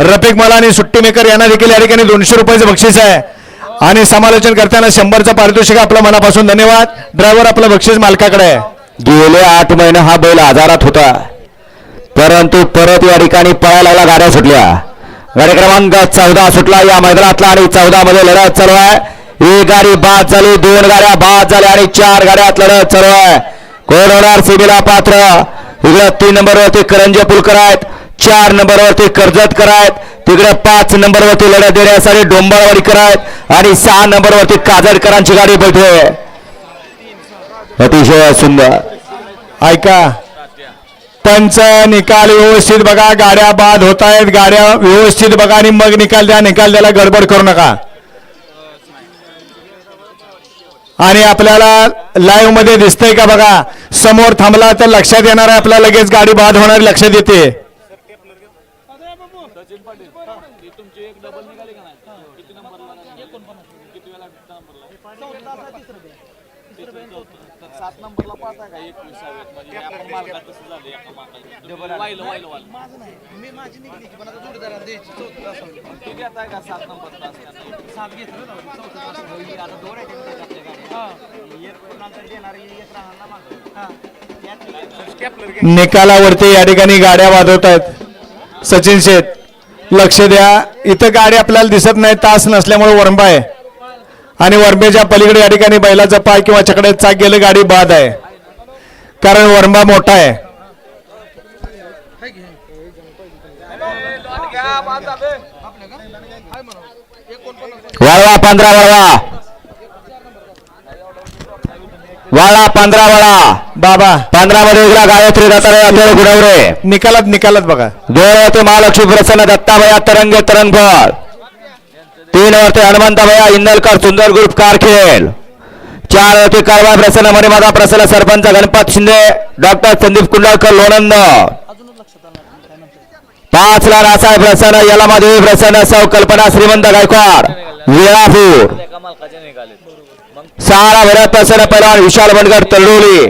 रफिक मला आणि सुट्टी मेकर यांना देखील या ठिकाणी दोनशे रुपयाचं बक्षीस आहे. आणि समालोचन करताना शंभरचं पारितोषिक आपलं मनापासून धन्यवाद. ड्रायव्हर आपलं बक्षीस मालकाकडे आहे. गेले आठ महिने हा बैल आजारात होता. परंतु परत या ठिकाणी पळायला लागला गाड्या सुटल्या. गाडी क्रमांक चौदा सुटला. या मैदानातला आणि चौदा मध्ये लढत चालू आहे. एक गाडी बाद झाली दोन गाड्या बाद झाल्या आणि चार गाड्यात लढत चालू आहे. कोण होणार सीबीला पात्र. इकडे तीन नंबरवरती करंजे पुलकर आहेत. चार नंबरवरती कर्जतकर आहेत तिकडे पाच नंबरवरती लढा देण्यासाठी डोंबाळवाडीकर आहेत आणि सहा नंबरवरती काजडकरांची गाडी बैठे. अतिशय सुंदर. ऐका. पंच निकाल व्यवस्थित बघा. गाड्या बाद होत आहेत गाड्या व्यवस्थित बघा आणि मग निकाल द्या. निकाल द्यायला गडबड करू नका. आणि आपल्याला लाईव्हमध्ये दिसतंय का बघा? समोर थांबला तर लक्षात येणार आहे. आपल्याला लगेच गाडी बाद होणार लक्षात येते. सात नंबरला पाच आहे का? एकविसाव्यात. म्हणजे आपण मार्गात तसं झालं एका मार्गात वाहिलं वाहिलं वाहिलं. माझं नाही. मी माझी निघली की पण आता जोडीदाराला द्यायची. चौथं तास होईल. तू घेत आहे का सात नंबर तास सात घेतलं ना चौथं तास होईल. आता दोन आहेत त्यांच्या आपल्या गाड्या. एक कोणाला देणार एक राहणार ना मागं. यात निकालावरती या ठिकाणी गाड्या वाजवत आहेत. सचिन शेठ. लक्ष द्या. इथं गाडी आपल्याला दिसत नाही तास नसल्यामुळे वरंबा आहे. आणि वरंबेच्या पलीकडे या ठिकाणी बैलाचा पाय किंवा चकडे चाक गेलं गाडी बाद आहे. कारण वरंबा मोठा आहे. वळवा पंधरा वळवा. वाळा पंधरा वळा. बाबा. पंधरा मध्ये उघडा गायत्री दत्तात्रय अभ्यास गुडवरे निकालात निकालात बघा. दोन वरती महालक्ष्मी प्रसन्न दत्ताभया तरंगे तरंगफळ तीन वरती हनुमंतभया इंदलकर सुंदर ग्रुप कारखेल. चार वरती कारवा प्रसन्न मणिमाता प्रसन्न सरपंच गणपत शिंदे डॉक्टर संदीप कुंडळकर लोणंद. पाच ला रासाहेब प्रसन्न यलामादेवी प्रसन्न सौ कल्पना श्रीमंत गायकवाड. वेळापूर एका मालकाचे निघाले मग सहाला भरत प्रसन्न पैलवान विशाल बनगर तळडोली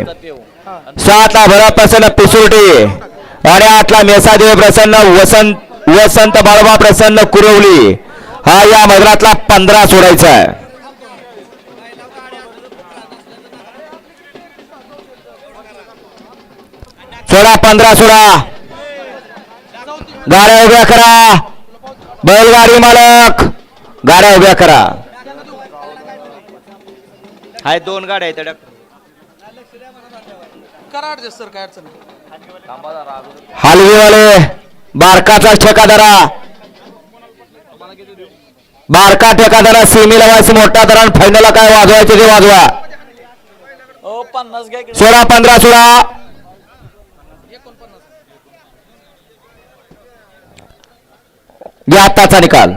सातला भरत प्रसन्न पिसुर्टी। आणि आठला मेसादेव प्रसन्न वसंत वसंत बाळबा प्रसन्न कुरवली. हा या मैदानातला पंधरा सोडायचा आहे. सोळा पंधरा सोळा गाड्या उभ्या करा. बैलगाडी मालक. गाड्या उभ्या करा. हाय दोन गाड्या आहेत करा adjust सर काय अडचण नाही. बारकाचा ठेकादारा बारका ठेकादारा सेमीला व्हायचं मोठा दरा फायनलला काय वाजवायचे ते वाजवा. पन्नास घ्या इकडे. सोळा पंधरा सोळा. घ्या आत्ताचा निकाल.